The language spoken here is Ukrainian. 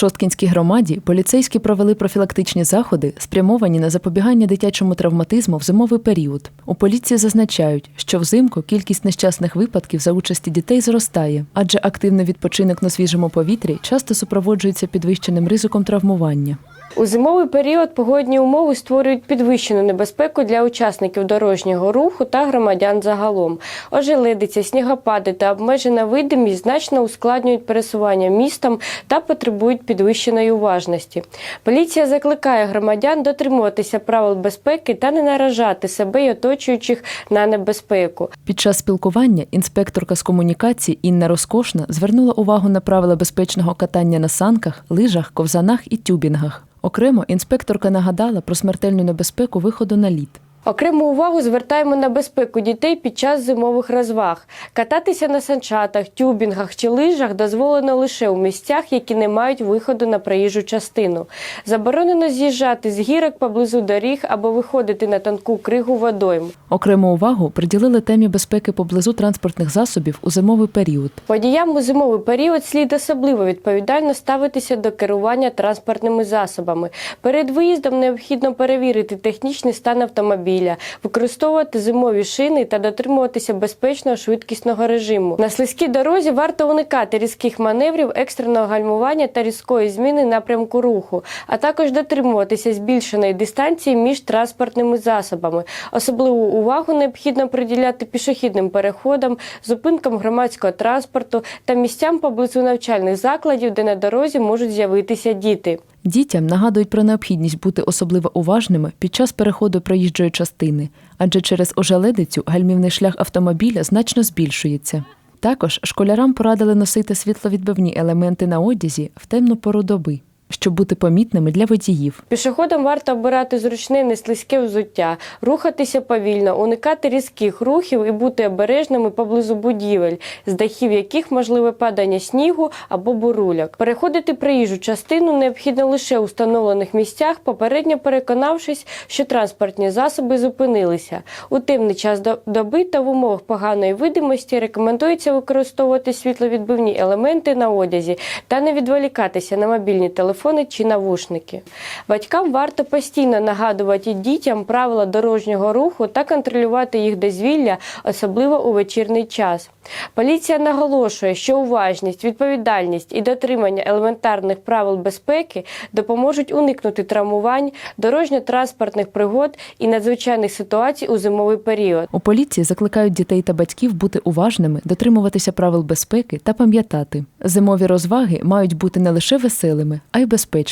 Шосткінській громаді поліцейські провели профілактичні заходи, спрямовані на запобігання дитячому травматизму в зимовий період. У поліції зазначають, що взимку кількість нещасних випадків за участі дітей зростає, адже активний відпочинок на свіжому повітрі часто супроводжується підвищеним ризиком травмування. У зимовий період погодні умови створюють підвищену небезпеку для учасників дорожнього руху та громадян загалом. Ожеледиця, снігопади та обмежена видимість значно ускладнюють пересування містом та потребують підвищеної уважності. Поліція закликає громадян дотримуватися правил безпеки та не наражати себе й оточуючих на небезпеку. Під час спілкування інспекторка з комунікації Інна Розкошна звернула увагу на правила безпечного катання на санках, лижах, ковзанах і тюбінгах. Окремо інспекторка нагадала про смертельну небезпеку виходу на лід. Окрему увагу звертаємо на безпеку дітей під час зимових розваг. Кататися на санчатах, тюбінгах чи лижах дозволено лише у місцях, які не мають виходу на проїжджу частину. Заборонено з'їжджати з гірок поблизу доріг або виходити на тонку кригу водойм. Окрему увагу приділили темі безпеки поблизу транспортних засобів у зимовий період. Водіям у зимовий період слід особливо відповідально ставитися до керування транспортними засобами. Перед виїздом необхідно перевірити технічний стан автомобіля, використовувати зимові шини та дотримуватися безпечного швидкісного режиму. На слизькій дорозі варто уникати різких маневрів, екстреного гальмування та різкої зміни напрямку руху, а також дотримуватися збільшеної дистанції між транспортними засобами. Особливу увагу необхідно приділяти пішохідним переходам, зупинкам громадського транспорту та місцям поблизу навчальних закладів, де на дорозі можуть з'явитися діти. Дітям нагадують про необхідність бути особливо уважними під час переходу проїжджої частини, адже через ожеледицю гальмівний шлях автомобіля значно збільшується. Також школярам порадили носити світловідбивні елементи на одязі в темну пору доби, щоб бути помітними для водіїв. Пішоходам варто обирати зручне неслизьке взуття, рухатися повільно, уникати різких рухів і бути обережними поблизу будівель, з дахів яких можливе падання снігу або бурульок. Переходити проїжджу частину необхідно лише у встановлених місцях, попередньо переконавшись, що транспортні засоби зупинилися. У темний час доби та в умовах поганої видимості рекомендується використовувати світловідбивні елементи на одязі та не відволікатися на мобільні телефони чи навушники. Батькам варто постійно нагадувати дітям правила дорожнього руху та контролювати їх дозвілля, особливо у вечірній час. Поліція наголошує, що уважність, відповідальність і дотримання елементарних правил безпеки допоможуть уникнути травмувань, дорожньо-транспортних пригод і надзвичайних ситуацій у зимовий період. У поліції закликають дітей та батьків бути уважними, дотримуватися правил безпеки та пам'ятати, зимові розваги мають бути не лише веселими, а й безпечними небезпечний.